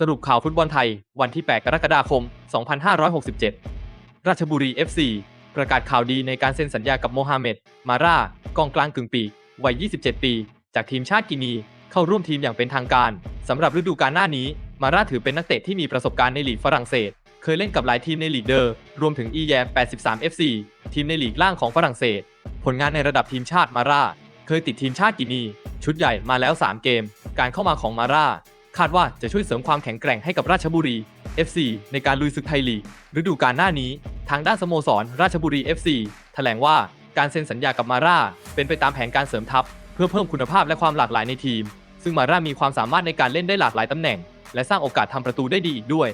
สรุปข่าวฟุตบอลไทย วันที่ 8 กรกฎาคม 2567 ราชบุรี FC ประกาศข่าวดีในการเซ็นสัญญากับโมฮัมเหม็ด มาร่า กองกลางกึ่งปี วัย 27 ปี จากทีมชาติกินี เข้าร่วมทีมอย่างเป็นทางการ สำหรับฤดูกาลหน้านี้ มาร่าถือเป็นนักเตะที่มีประสบการณ์ในลีกฝรั่งเศส เคยเล่นกับหลายทีมในลีกเดอร์ รวมถึงอีแย83 FC ทีมในลีกล่างของฝรั่งเศส ผลงานในระดับทีมชาติมาร่า เคยติดทีมชาติกินี ชุดใหญ่มาแล้ว 3 เกม การเข้ามาของมาร่า คาดว่าจะช่วยเสริมความแข็งแกร่งให้กับราชบุรี FC ในการลุยศึกไทยลีกฤดูกาลหน้านี้ ทางด้านสโมสร ราชบุรี FC แถลงว่าการเซ็นสัญญากับมาร่า เป็นไปตามแผนการเสริมทัพ เพื่อเพิ่มคุณภาพและความหลากหลายในทีม ซึ่งมาร่ามีความสามารถในการเล่นได้หลากหลายตำแหน่ง และสร้างโอกาสทำประตูได้ดีอีกด้วย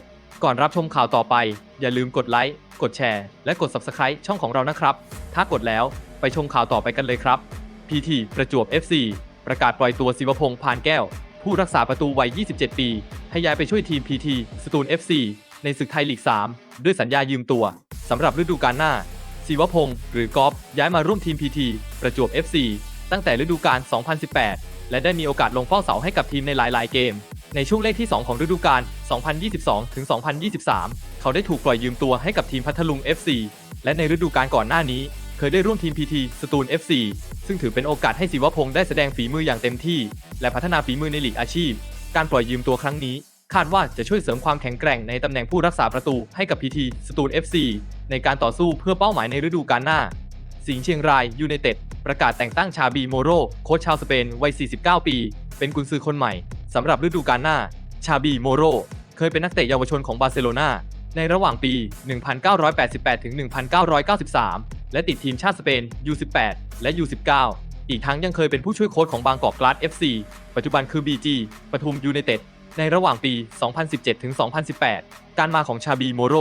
ก่อนรับชมข่าวต่อไป อย่าลืมกดไลค์กดแชร์ และกด Subscribe ช่องของเรานะครับ ถ้ากดแล้วไปชมข่าวต่อไปกันเลยครับ PT ประจวบ FC ประกาศปล่อยตัวศิวพงษ์พานแก้ว ผู้รักษาประตูวัย 27 ปี ให้ย้ายไปช่วยทีม PT สตูล FC ในศึกไทยลีก 3 ด้วยสัญญายืมตัวสำหรับฤดูกาลหน้าศิวพงษ์หรือกอฟย้ายมาร่วมทีม PT ประจวบ FC ตั้งแต่ฤดูกาล 2018 และได้มีโอกาสลงเฝ้าเสาให้กับทีมในหลายๆเกม ในช่วงเลขที่ 2 ของฤดูกาล 2022-2023 เขาได้ถูกปล่อยยืมตัวให้กับทีมพัทลุง FC และในฤดูกาลก่อนหน้านี้ เคยได้ร่วมทีม PT สตูล FC ซึ่งถือเป็นโอกาสให้ศิวพงษ์ได้แสดงฝีมืออย่างเต็มที่ และพัฒนาฝีมือในลีกอาชีพ การปล่อยยืมตัวครั้งนี้ คาดว่าจะช่วยเสริมความแข็งแกร่งในตำแหน่งผู้รักษาประตูให้กับ PT สตูล FC ในการต่อสู้เพื่อเป้าหมายในฤดูกาลหน้า สิงห์เชียงรายยูไนเต็ดประกาศแต่งตั้งชาบีโมโรโค้ชชาวสเปนวัย 49 ปี เป็นกุนซือคนใหม่สำหรับฤดูกาลหน้า ชาบีโมโรเคยเป็นนักเตะเยาวชนของบาร์เซโลนาในระหว่างปี 1988-1993 และติดทีมชาติสเปน U18 และ U19 อีกทั้งยังเคยเป็นผู้ช่วยโค้ชของบางกอกกลาส FC ปัจจุบันคือ BG ปทุมยูไนเต็ดในระหว่างปี 2017 ถึง 2018 การมาของชาบีโมโร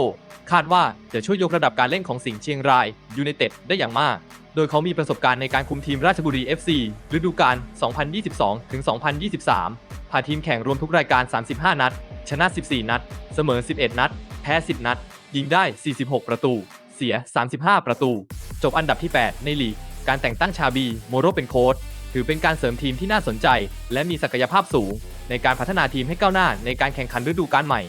คาดว่าจะช่วยยกระดับการเล่นของสิงห์เชียงรายยูไนเต็ดได้อย่างมาก โดยเขามีประสบการณ์ในการคุมทีมราชบุรี FC ฤดูกาล 2022 ถึง 2023 พาทีมแข่งรวมทุกรายการ 35 นัด ชนะ 14 นัด เสมอ 11 นัด แพ้ 10 นัด ยิงได้ 46 ประตู เสีย 35 ประตู จบอันดับที่ 8 ในลีก การแต่งตั้งชาบีโมโรเป็นโค้ชถือเป็นการเสริมทีมที่น่าสนใจ และมีศักยภาพสูง ในการพัฒนาทีมให้ก้าวหน้าในการแข่งขันฤดูกาลใหม่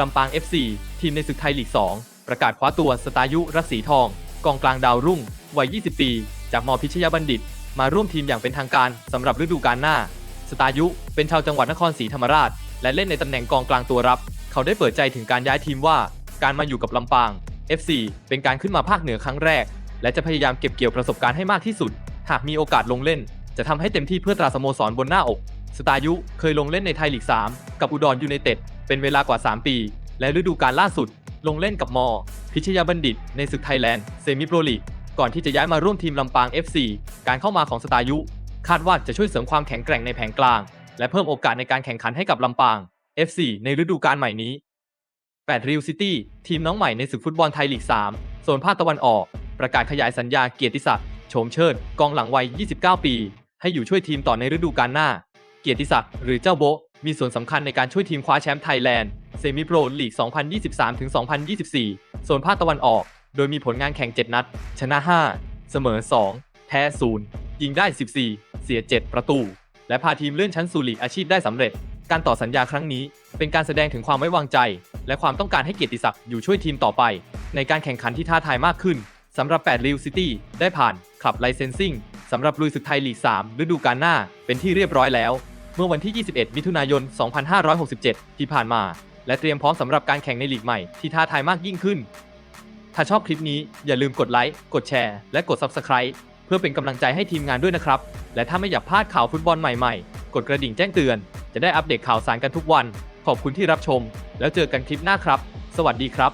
ลำปาง FC ทีมในศึกไทยลีก 2 ประกาศคว้าตัวสตายุรัศสีทอง กองกลางดาวรุ่ง วัย 20 ปี จากมอพิชยบัณฑิต มาร่วมทีมอย่างเป็นทางการสำหรับฤดูกาลหน้า สตายุเป็นชาวจังหวัดนครศรีธรรมราช และเล่นในตำแหน่งกองกลางตัวรับ เขาได้เปิดใจถึงการย้ายทีมว่า การมาอยู่กับลำปาง FC เป็นการขึ้นมาภาคเหนือครั้งแรก และจะพยายามเก็บเกี่ยวประสบการณ์ให้มากที่สุด หากมีโอกาสลงเล่น จะทำให้เต็มที่เพื่อตราสโมสรบนหน้าอก สตายุเคยลงเล่นในไทยลีก 3 กับอุดรยูไนเต็ดเป็นเวลากว่า 3 ปี และฤดูกาลล่าสุด ลงเล่นกับมอ พิชยาบัณฑิต ในศึกไทยแลนด์เซมิโปรลีกก่อนที่จะย้ายมาร่วมทีมลำปาง FC การเข้ามาของสตายุ คาดว่าจะช่วยเสริมความแข็งแกร่งในแผงกลาง และเพิ่มโอกาสในการแข่งขันให้กับลำปาง FC ในฤดูกาลใหม่นี้8ริวซิตี้ทีมน้องใหม่ในศึกฟุตบอลไทยลีก 3 โซนภาคตะวันออก ประกาศขยายสัญญาเกียรติศักดิ์โฉมเชิดกองหลังวัย 29 ปี ให้อยู่ช่วยทีมต่อในฤดูกาลหน้า เกียรติศักดิ์หรือเจ้าโบมีส่วนสำคัญในการช่วยทีมคว้าแชมป์ไทยแลนด์เซมิโปรลีก 2023-2024 โซนภาคตะวันออก โดยมีผลงานแข่ง 7 นัด ชนะ 5 เสมอ 2 แพ้ 0 ยิงได้ 14 เสีย 7 ประตู และพาทีมเลื่อนชั้นสู่ลีกอาชีพได้สำเร็จ การต่อสัญญาครั้งนี้ เป็นการแสดงถึงความไว้วางใจ และความต้องการให้เกียรติศักดิ์อยู่ช่วยทีมต่อไป ในการแข่งขันที่ท้าทายมากขึ้น สำหรับ8ริวซิตี้ได้ผ่านขับไลเซนซิ่งสำหรับลุยศึกไทยลีก 3 ฤดูกาลหน้าเป็นที่เรียบร้อยแล้ว เมื่อวันที่ 21 มิถุนายน 2567 ที่ผ่านมา และเตรียมพร้อมสำหรับการแข่งในลีกใหม่ที่ท้าทายมากยิ่งขึ้น ถ้าชอบคลิปนี้อย่าลืมกดไลค์กดแชร์และกด Subscribe เพื่อเป็นกำลังใจให้ทีมงานด้วยนะครับ และถ้าไม่อยากพลาดข่าวฟุตบอลใหม่ๆ กดกระดิ่งแจ้งเตือน จะได้อัปเดตข่าวสารกันทุกวัน ขอบคุณที่รับชม แล้วเจอกันคลิปหน้าครับ สวัสดีครับ